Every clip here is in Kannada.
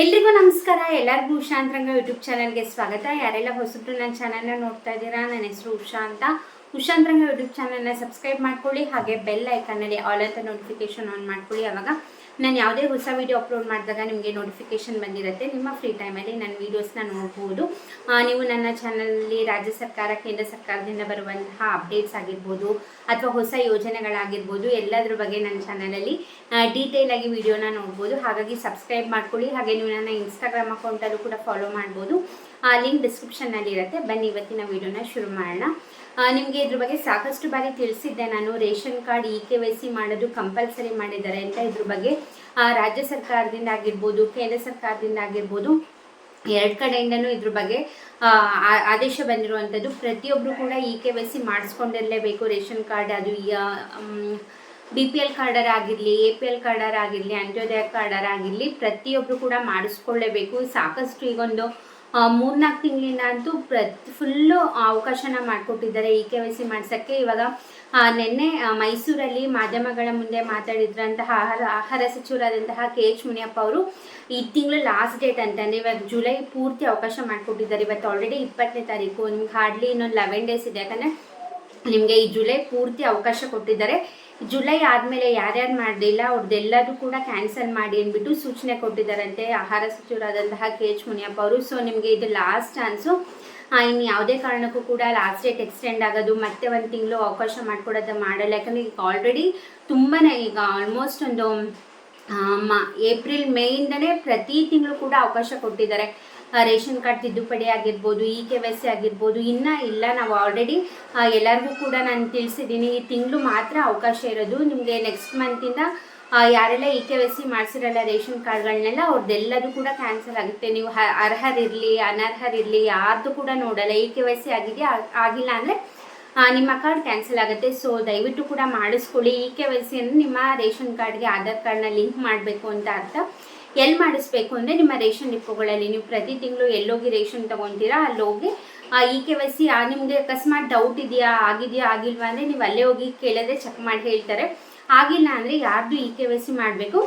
ಎಲ್ರಿಗೂ ನಮಸ್ಕಾರ. ಎಲ್ಲರಿಗೂ ಉಷಾ ಅಂತರಂಗ ಯೂಟ್ಯೂಬ್ ಚಾನಲ್ಗೆ ಸ್ವಾಗತ. ಯಾರೆಲ್ಲ ಹೊಸಬ್ರು ನನ್ನ ಚಾನಲ್ನ ನೋಡ್ತಾ ಇದ್ದೀರಾ, ನನ್ನ ಹೆಸರು ಉಷಾ ಅಂತ. ಉಷಾ ಅಂತರಂಗ ಯೂಟ್ಯೂಬ್ ಚಾನಲ್ನ ಸಬ್ಸ್ಕ್ರೈಬ್ ಮಾಡ್ಕೊಳ್ಳಿ, ಹಾಗೆ ಬೆಲ್ ಐಕನ್ನಲ್ಲಿ ಆಲ್ ಅಂತ ನೋಟಿಫಿಕೇಶನ್ ಆನ್ ಮಾಡ್ಕೊಳ್ಳಿ. ಅವಾಗ ನಾನು ಯಾವುದೇ ಹೊಸ ವೀಡಿಯೋ ಅಪ್ಲೋಡ್ ಮಾಡಿದಾಗ ನಿಮಗೆ ನೋಟಿಫಿಕೇಶನ್ ಬಂದಿರುತ್ತೆ. ನಿಮ್ಮ ಫ್ರೀ ಟೈಮಲ್ಲಿ ನನ್ನ ವೀಡಿಯೋಸ್ನ ನೋಡ್ಬೋದು. ನೀವು ನನ್ನ ಚಾನಲಲ್ಲಿ ರಾಜ್ಯ ಸರ್ಕಾರ, ಕೇಂದ್ರ ಸರ್ಕಾರದಿಂದ ಬರುವಂತಹ ಅಪ್ಡೇಟ್ಸ್ ಆಗಿರ್ಬೋದು ಅಥವಾ ಹೊಸ ಯೋಜನೆಗಳಾಗಿರ್ಬೋದು, ಎಲ್ಲದ್ರ ಬಗ್ಗೆ ನನ್ನ ಚಾನಲಲ್ಲಿ ಡೀಟೇಲ್ ಆಗಿ ವಿಡಿಯೋನ ನೋಡ್ಬೋದು. ಹಾಗಾಗಿ ಸಬ್ಸ್ಕ್ರೈಬ್ ಮಾಡ್ಕೊಳ್ಳಿ. ಹಾಗೆ ನೀವು ನನ್ನ ಇನ್ಸ್ಟಾಗ್ರಾಮ್ ಅಕೌಂಟಲ್ಲೂ ಕೂಡ ಫಾಲೋ ಮಾಡ್ಬೋದು. ಲಿಂಕ್ ಡಿಸ್ಕ್ರಿಪ್ಷನ್ನಲ್ಲಿ ಇರುತ್ತೆ ಬನ್ನಿ ಇವತ್ತಿನ ವಿಡಿಯೋನ ಶುರು ಮಾಡೋಣ. ನಿಮಗೆ ಇದ್ರ ಬಗ್ಗೆ ಸಾಕಷ್ಟು ಬಾರಿ ತಿಳಿಸಿದ್ದೆ. ನಾನು ration card e K Y C ಮಾಡೋದು ಕಂಪಲ್ಸರಿ ಮಾಡಿದ್ದಾರೆ ಅಂತ ಇದ್ರ ಬಗ್ಗೆ. ಆ, ರಾಜ್ಯ ಸರ್ಕಾರದಿಂದ ಆಗಿರ್ಬೋದು ಕೇಂದ್ರ ಸರ್ಕಾರದಿಂದ ಆಗಿರ್ಬೋದು ಎರಡು ಕಡೆಯಿಂದನೂ ಇದ್ರ ಬಗ್ಗೆ ಆ, ಆ- ಆದೇಶ ಬಂದಿರುವಂಥದ್ದು ಪ್ರತಿಯೊಬ್ಬರು ಕೂಡ ಇ ಕೆ ವೈ ಸಿ ಮಾಡಿಸ್ಕೊಂಡಿರಲೇಬೇಕು ರೇಷನ್ ಕಾರ್ಡ್. ಅದು ಬಿ ಪಿ ಎಲ್ ಕಾರ್ಡರ್ ಆಗಿರಲಿ ಎ ಪಿ ಎಲ್ ಕಾರ್ಡರ್ ಆಗಿರಲಿ ಅಂತ್ಯೋದಯ ಕಾರ್ಡರ್ ಆಗಿರಲಿ ಪ್ರತಿಯೊಬ್ಬರು ಕೂಡ ಮಾಡಿಸ್ಕೊಳ್ಳೇಬೇಕು. ಸಾಕಷ್ಟು ಈಗೊಂದು ಆ, ಮೂರ್ನಾಲ್ಕು ತಿಂಗಳಿಂದ ಅಂತೂ ಪ್ರತಿ, ಫುಲ್ಲು ಅವಕಾಶನ ಮಾಡಿಕೊಟ್ಟಿದ್ದಾರೆ ಇ ಕೆ ವೈ ಸಿ ಮಾಡ್ಸೋಕ್ಕೆ. ಇವಾಗ ನಿನ್ನೆ ಮೈಸೂರಲ್ಲಿ ಮಾಧ್ಯಮಗಳ ಮುಂದೆ ಮಾತಾಡಿದ್ರಂತಹ ಆಹಾರ ಆಹಾರ ಸಚಿವರಾದಂತಹ ಕೆ ಎಚ್ ಮುನಿಯಪ್ಪ ಅವರು, ಈ ತಿಂಗಳು ಲಾಸ್ಟ್ ಡೇಟ್ ಅಂತಂದರೆ ಇವಾಗ ಜುಲೈ ಪೂರ್ತಿ ಅವಕಾಶ ಮಾಡಿಕೊಟ್ಟಿದ್ದಾರೆ. ಇವತ್ತು ಆಲ್ರೆಡಿ ಇಪ್ಪತ್ತನೇ ತಾರೀಕು, ನಿಮ್ಗೆ ಹಾರ್ಡ್ಲಿ ಇನ್ನೊಂದು ಲೆವೆನ್ ಡೇಸ್ ಇದೆ. ಯಾಕಂದರೆ, ನಿಮಗೆ ಈ ಜುಲೈ ಪೂರ್ತಿ ಅವಕಾಶ ಕೊಟ್ಟಿದ್ದಾರೆ. ಜುಲೈ ಆದಮೇಲೆ ಯಾರ್ಯಾರು ಮಾಡಲಿಲ್ಲ ಅವ್ರದ್ದೆಲ್ಲದು ಕೂಡ ಕ್ಯಾನ್ಸಲ್ ಮಾಡಿ ಅಂದ್ಬಿಟ್ಟು ಸೂಚನೆ ಕೊಟ್ಟಿದ್ದಾರಂತೆ ಆಹಾರ ಸಚಿವರಾದಂತಹ ಕೆ ಎಚ್ ಮುನಿಯಪ್ಪ ಅವರು. ಸೊ ನಿಮಗೆ ಇದು ಲಾಸ್ಟ್ ಚಾನ್ಸು ಇನ್ನು ಯಾವುದೇ ಕಾರಣಕ್ಕೂ ಕೂಡ ಲಾಸ್ಟ್ ಡೇಟ್ ಎಕ್ಸ್ಟೆಂಡ್ ಆಗೋದು, ಮತ್ತೆ ಒಂದು ತಿಂಗಳು ಅವಕಾಶ ಮಾಡಿಕೊಡೋದು ಮಾಡಲ್ಲ. ಯಾಕಂದರೆ ಈಗ ಆಲ್ರೆಡಿ ತುಂಬಾ ಈಗ ಆಲ್ಮೋಸ್ಟ್ ಒಂದು ಏಪ್ರಿಲ್ ಮೇಯಿಂದನೇ ಪ್ರತಿ ತಿಂಗಳು ಕೂಡ ಅವಕಾಶ ಕೊಟ್ಟಿದ್ದಾರೆ. ರೇಷನ್ ಕಾರ್ಡ್ ತಿದ್ದುಪಡಿ ಆಗಿರ್ಬೋದು ಇ ಕೆ ವೈ ಸಿ ಆಗಿರ್ಬೋದು, ಇನ್ನೂ ಇಲ್ಲ. ನಾವು ಆಲ್ರೆಡಿ ಎಲ್ಲರಿಗೂ ಕೂಡ ನಾನು ತಿಳಿಸಿದ್ದೀನಿ ಈ ತಿಂಗಳು ಮಾತ್ರ ಅವಕಾಶ ಇರೋದು. ನಿಮಗೆ ನೆಕ್ಸ್ಟ್ ಮಂತಿಂದ ಯಾರೆಲ್ಲ ಇ ಕೆ ವೈ ಸಿ ಮಾಡಿಸಿರಲ್ಲ ರೇಷನ್ ಕಾರ್ಡ್ಗಳನ್ನೆಲ್ಲ ಅವ್ರದ್ದೆಲ್ಲದೂ ಕೂಡ ಕ್ಯಾನ್ಸಲ್ ಆಗುತ್ತೆ. ನೀವು ಅರ್ಹರಿರಲಿ ಅನರ್ಹರಿರಲಿ ಯಾರ್ದು ಕೂಡ ನೋಡಲ್ಲ. ಇ ಕೆ ವೈ ಸಿ ಆಗಿದೆಯಾ, ಆಗಿಲ್ಲ ಅಂದರೆ ನಿಮ್ಮ ಕಾರ್ಡ್ ಕ್ಯಾನ್ಸಲ್ ಆಗುತ್ತೆ. ಸೊ ದಯವಿಟ್ಟು ಕೂಡ ಮಾಡಿಸ್ಕೊಳ್ಳಿ. ಇ ಕೆ ವೈ ಸಿಯನ್ನು ನಿಮ್ಮ ರೇಷನ್ ಕಾರ್ಡ್ಗೆ ಆಧಾರ್ ಕಾರ್ಡ್ನ ಲಿಂಕ್ ಮಾಡಬೇಕು ಅಂತ ಅರ್ಥ. ಎಲ್ಲಿ ಮಾಡಿಸ್ಬೇಕು ಅಂದರೆ ನಿಮ್ಮ ರೇಷನ್ ಡಿಪ್ಪುಗಳಲ್ಲಿ ನೀವು ಪ್ರತಿ ತಿಂಗಳು ಎಲ್ಲೋಗಿ ರೇಷನ್ ತೊಗೊತೀರಾ? ಅಲ್ಲಿ ಹೋಗಿ ಇ ಕೆ ವೈ ಸಿ ನಿಮಗೆ ಅಕಸ್ಮಾತ್ ಡೌಟ್ ಇದೆಯಾ, ಆಗಿದೆಯಾ, ಆಗಿಲ್ವಾ ಅಂದರೆ ನೀವು ಅಲ್ಲೇ ಹೋಗಿ ಕೇಳಿದ್ರೆ ಚೆಕ್ ಮಾಡಿ ಹೇಳ್ತಾರೆ. ಆಗಿಲ್ಲ ಅಂದರೆ ಯಾರ್ದು ಇ ಕೆ ವೈ ಸಿ ಮಾಡಬೇಕು?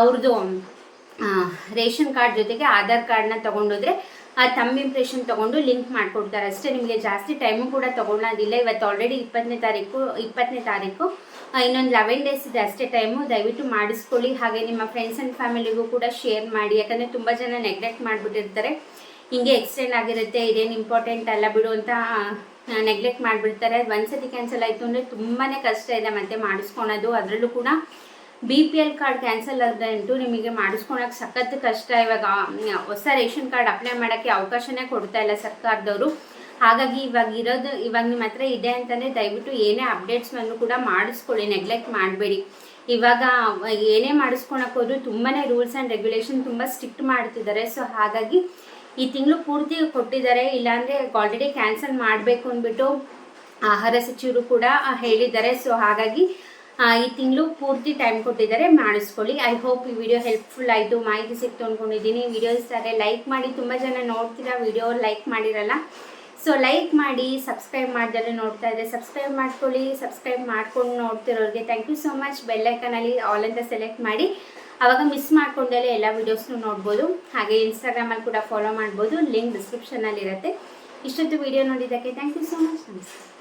ಅವ್ರದ್ದು ರೇಷನ್ ಕಾರ್ಡ್ ಜೊತೆಗೆ ಆಧಾರ್ ಕಾರ್ಡ್ನ ತೊಗೊಂಡೋದ್ರೆ ಆ ತಮ್ಮ ಇಂಪ್ರೆಷನ್ ತೊಗೊಂಡು ಲಿಂಕ್ ಮಾಡಿಕೊಡ್ತಾರೆ. ಅಷ್ಟೇ, ನಿಮಗೆ ಜಾಸ್ತಿ ಟೈಮು ಕೂಡ ತೊಗೊಳೋದಿಲ್ಲ. ಇವತ್ತು ಆಲ್ರೆಡಿ ಇಪ್ಪತ್ತನೇ ತಾರೀಕು ಇಪ್ಪತ್ತನೇ ತಾರೀಕು. ಇನ್ನೊಂದು ಲೆವೆನ್ ಡೇಸ್ ಇದೆ ಅಷ್ಟೇ ಟೈಮು ದಯವಿಟ್ಟು ಮಾಡಿಸ್ಕೊಳ್ಳಿ. ಹಾಗೆ ನಿಮ್ಮ ಫ್ರೆಂಡ್ಸ್ ಆ್ಯಂಡ್ ಫ್ಯಾಮಿಲಿಗೂ ಕೂಡ ಶೇರ್ ಮಾಡಿ. ಯಾಕಂದರೆ ತುಂಬ ಜನ ನೆಗ್ಲೆಕ್ಟ್ ಮಾಡಿಬಿಟ್ಟಿರ್ತಾರೆ. ಹಿಂಗೆ ಎಕ್ಸ್ಟೆಂಡ್ ಆಗಿರುತ್ತೆ. ಇದೇನು ಇಂಪಾರ್ಟೆಂಟ್ ಅಲ್ಲ ಬಿಡು ಅಂತ ನೆಗ್ಲೆಕ್ಟ್ ಮಾಡಿಬಿಡ್ತಾರೆ. ಒಂದು ಒಂದ್ಸತಿ ಕ್ಯಾನ್ಸಲ್ ಆಯಿತು ಅಂದರೆ ತುಂಬಾ ಕಷ್ಟ ಇದೆ ಮತ್ತೆ ಮಾಡಿಸ್ಕೊಳೋದು. ಅದರಲ್ಲೂ ಕೂಡ B P L card cancel ಆದಂಟು ನಿಮಗೆ ಮಾಡಿಸ್ಕೊಳಕ್ಕೆ ಸಖತ್ತು ಕಷ್ಟ. ಇವಾಗ ಹೊಸ ರೇಷನ್ ಕಾರ್ಡ್ ಅಪ್ಲೈ ಮಾಡೋಕ್ಕೆ ಅವಕಾಶನೇ ಕೊಡ್ತಾ ಇಲ್ಲ ಸರ್ಕಾರದವರು. ಹಾಗಾಗಿ ಇವಾಗ ಇರೋದು ಇವಾಗ ನಿಮ್ಮ ಹತ್ರ ಇದೆ ಅಂತಂದ್ರೆ ದಯವಿಟ್ಟು ಏನೇ ಅಪ್ಡೇಟ್ಸ್ವನ್ನು ಕೂಡ ಮಾಡಿಸ್ಕೊಳ್ಳಿ ನೆಗ್ಲೆಕ್ಟ್ ಮಾಡಬೇಡಿ. ಇವಾಗ ಏನೇ ಮಾಡಿಸ್ಕೊಳಕ್ಕೆ ಹೋದ್ರು ತುಂಬಾ ರೂಲ್ಸ್ ಆ್ಯಂಡ್ ರೆಗ್ಯುಲೇಷನ್ ತುಂಬ ಸ್ಟ್ರಿಕ್ಟ್ ಮಾಡ್ತಿದ್ದಾರೆ. ಸೊ ಹಾಗಾಗಿ ಈ ತಿಂಗಳು ಪೂರ್ತಿ ಕೊಟ್ಟಿದ್ದಾರೆ. ಇಲ್ಲಾಂದರೆ ಆಲ್ರೆಡಿ ಕ್ಯಾನ್ಸಲ್ ಮಾಡಬೇಕು ಅಂದ್ಬಿಟ್ಟು ಆಹಾರ ಸಚಿವರು ಕೂಡ ಹೇಳಿದ್ದಾರೆ. ಸೊ ಹಾಗಾಗಿ ಈ ತಿಂಗಳು ಪೂರ್ತಿ ಟೈಮ್ ಕೊಟ್ಟಿದ್ದಾರೆ. ಮಾಡಿಸ್ಕೊಳ್ಳಿ. ಐ ಹೋಪ್ ಈ ವಿಡಿಯೋ ಹೆಲ್ಪ್ಫುಲ್ ಆಯಿತು. ಮಾಹಿತಿ ಸಿಕ್ತು ಅಂದ್ಕೊಂಡಿದ್ದೀನಿ ವಿಡಿಯೋ ಇಷ್ಟ ಲೈಕ್ ಮಾಡಿ. ತುಂಬ ಜನ ನೋಡ್ತೀರಾ ವಿಡಿಯೋ ಲೈಕ್ ಮಾಡಿರಲ್ಲ. ಸೊ ಲೈಕ್ ಮಾಡಿ ಸಬ್ಸ್ಕ್ರೈಬ್ ಮಾಡಿದ್ರೆ ನೋಡ್ತಾ ಇದ್ದೆ ಸಬ್ಸ್ಕ್ರೈಬ್ ಮಾಡ್ಕೊಳ್ಳಿ ಸಬ್ಸ್ಕ್ರೈಬ್ ಮಾಡ್ಕೊಂಡು ನೋಡ್ತಿರೋರಿಗೆ ಥ್ಯಾಂಕ್ ಯು ಸೋ ಮಚ್ ಬೆಲ್ಲೈಕನಲ್ಲಿ ಆಲ್ ಅಂತ ಸೆಲೆಕ್ಟ್ ಮಾಡಿ. ಆವಾಗ ಮಿಸ್ ಮಾಡ್ಕೊಂಡಲ್ಲೇ ಎಲ್ಲ ವೀಡಿಯೋಸ್ನು ನೋಡ್ಬೋದು. ಹಾಗೆ ಇನ್ಸ್ಟಾಗ್ರಾಮಲ್ಲಿ ಕೂಡ ಫಾಲೋ ಮಾಡ್ಬೋದು. ಲಿಂಕ್ ಡಿಸ್ಕ್ರಿಪ್ಷನಲ್ಲಿ ಇರುತ್ತೆ. ಇಷ್ಟೊತ್ತು ವಿಡಿಯೋ ನೋಡಿದ್ದಕ್ಕೆ ಥ್ಯಾಂಕ್ ಯು ಸೋ ಮಚ್ ನಮಸ್ಕಾರ.